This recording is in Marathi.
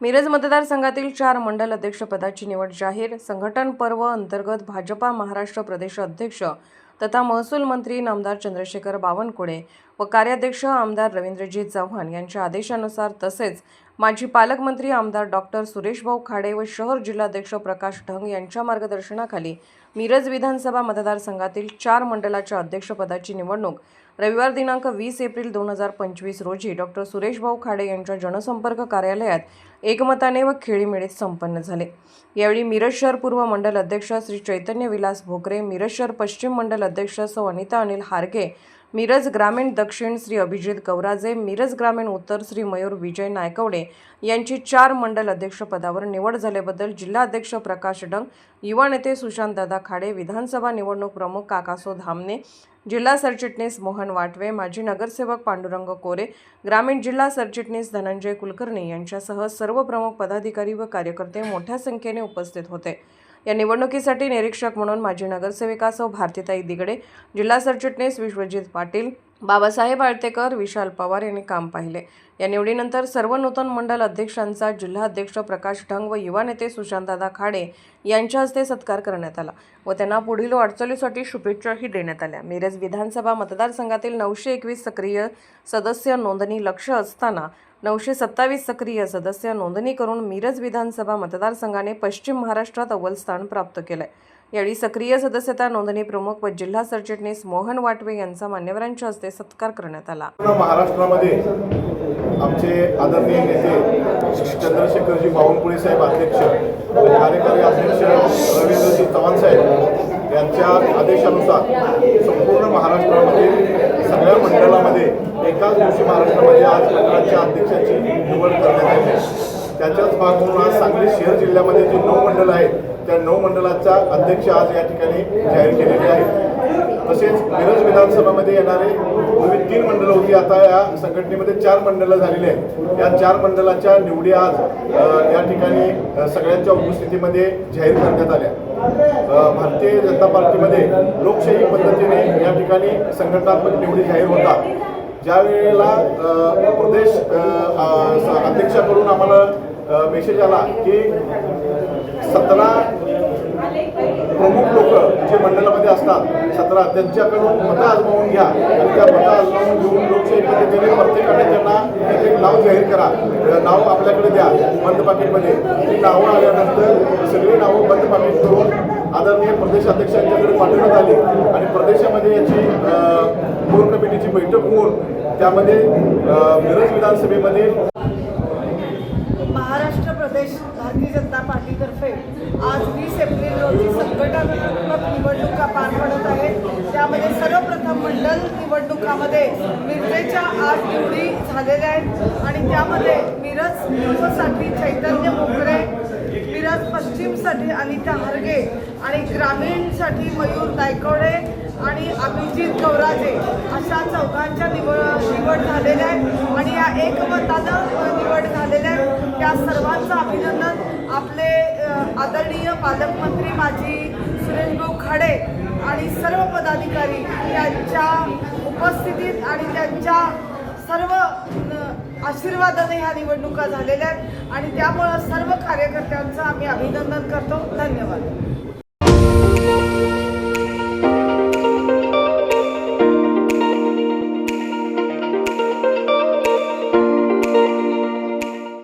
मिरज मतदारसंघातील चार मंडल अध्यक्षपदाची निवड जाहीर. संघटन पर्व अंतर्गत भाजपा महाराष्ट्र प्रदेश अध्यक्ष तथा महसूल मंत्री नामदार चंद्रशेखर बावनकुळे व कार्याध्यक्ष आमदार रवींद्रजीत चव्हाण यांच्या आदेशानुसार तसेच माजी पालकमंत्री आमदार डॉक्टर सुरेशभाऊ खाडे व शहर जिल्हाध्यक्ष प्रकाश ढंग यांच्या मार्गदर्शनाखाली मिरज विधानसभा मतदारसंघातील चार मंडलाच्या अध्यक्षपदाची निवडणूक रविवार दिनांक वीस एप्रिल दोन हजार पंचवीस रोजी डॉक्टर सुरेशभाऊ खाडे यांच्या जनसंपर्क कार्यालयात एकमताने व खेळीमेळीत संपन्न झाले. यावेळी मिरज शहर पूर्व मंडल अध्यक्ष श्री चैतन्य विलास भोकरे मिरज शहर पश्चिम मंडल अध्यक्ष सौ अनिता अनिल हारगे मिरज ग्रामीण दक्षिण श्री अभिजित कवराजे मिरज ग्रामीण उत्तर श्री मयूर विजय नायकवडे यांची चार मंडल अध्यक्षपदावर निवड झाल्याबद्दल जिल्हाध्यक्ष प्रकाश डंग युवा नेते सुशांतदादा खाडे विधानसभा निवडणूक प्रमुख काकासो धामणे जिल्हा सरचिटणीस मोहन वाटवे माजी नगरसेवक पांडुरंग कोरे ग्रामीण जिल्हा सरचिटणीस धनंजय कुलकर्णी यांच्यासह सर्व प्रमुख पदाधिकारी व कार्यकर्ते मोठ्या संख्येने उपस्थित होते. या निवडणुकीसाठी निरीक्षक म्हणून माजी नगरसेविका सौ भारतीताई दिगडे जिल्हा सरचिटणीस विश्वजित पाटील बाबासाहेब आळतेकर विशाल पवार यांनी काम पाहिले. या निवडीनंतर सर्व नूतन मंडल अध्यक्षांचा जिल्हाध्यक्ष प्रकाश ढंग व युवा नेते सुशांतदादा खाडे यांच्या हस्ते सत्कार करण्यात आला व त्यांना पुढील वाटचालीसाठी शुभेच्छाही देण्यात आल्या. मिरज विधानसभा मतदारसंघातील नऊशे एकवीस सक्रिय सदस्य नोंदणी लक्ष असताना नऊशे सत्तावीस सक्रिय सदस्य नोंदणी करून मिरज विधानसभा मतदारसंघाने पश्चिम महाराष्ट्रात अव्वल स्थान प्राप्त केलं आहे यावेळी सक्रिय सदस्यता नोंदणी प्रमुख व जिल्हा सरचिटणीस मोहन वाटवे यांचा मान्यवरांच्या हस्ते सत्कार करण्यात आला. महाराष्ट्रामध्ये आमचे आदरणीय नेते चंद्रशेखरजी बावनकुळे साहेब अध्यक्ष कार्यकारी अध्यक्ष रवींद्रजी चव्हाण साहेब यांच्या आदेशानुसार संपूर्ण महाराष्ट्रामध्ये दिवशी आज अध्यक्षाची निवड करण्यात आली त्याच्याच भाग म्हणून आज सांगली शहर जिल्ह्यामध्ये जे नऊ मंडळ आहेत त्या नऊ मंडळाचा अध्यक्ष आज या ठिकाणी जाहीर केलेले आहेत. तसेच मिरज विधानसभामध्ये येणारे पूर्वी तीन मंडळं होती. आता या संघटनेमध्ये चार मंडळं झालेली आहेत. या चार मंडळाच्या निवडी आज या ठिकाणी सगळ्यांच्या उपस्थितीमध्ये जाहीर करण्यात आल्या. भारतीय जनता पार्टीमध्ये लोकशाही पद्धतीने या ठिकाणी संघटनात्मक निवडी जाहीर होतात. ज्या वेळेला प्रदेश अध्यक्षाकडून आम्हाला मेसेज आला की सतरा प्रमुख लोक जे मंडळामध्ये असतात सतरा त्यांच्याकडून मतं आजमावून घ्या. आणि त्या मतं आजमावून घेऊन लोकशाही पद्धतीने प्रत्येकाने त्यांना एक एक नाव जाहीर करा. नाव आपल्याकडे द्या बंद पाकिटमध्ये. ती नावं आल्यानंतर सगळी नावं बंद पाकिट करून आदरणीय प्रदेशाध्यक्षांच्याकडे पाठवण्यात आली आणि प्रदेशामध्ये याची कोर कमिटीची बैठक होऊन त्यामध्ये मिरज विधानसभेमध्ये महाराष्ट्र प्रदेश भारतीय जनता पार्टीतर्फे आज वीस एप्रिल रोजी संघटनात्मक निवडणुका पार पडत आहेत. त्यामध्ये सर्वप्रथम मंडल निवडणुकामध्ये मिरजेच्या आठ निवडी झालेल्या आहेत. आणि त्यामध्ये मिरज पूर्वसाठी चैतन्य मोकळे मिरज पश्चिमसाठी अनिता हरगे आणि ग्रामीणसाठी मयूर नायकवडे आणि अभिजित गौराजे अशा चौघांच्या निवड निवड झालेल्या आहेत. आणि या एकमतानं निवड झालेल्या आहेत. त्या सर्वांचं अभिनंदन आपले आदरणीय पालकमंत्री माजी सुरेशभाऊ खाडे आणि सर्व पदाधिकारी यांच्या उपस्थितीत आणि त्यांच्या सर्व आशीर्वादाने ह्या निवडणुका झालेल्या आहेत आणि त्यामुळं सर्व कार्यकर्त्यांचं आम्ही अभिनंदन करतो. धन्यवाद.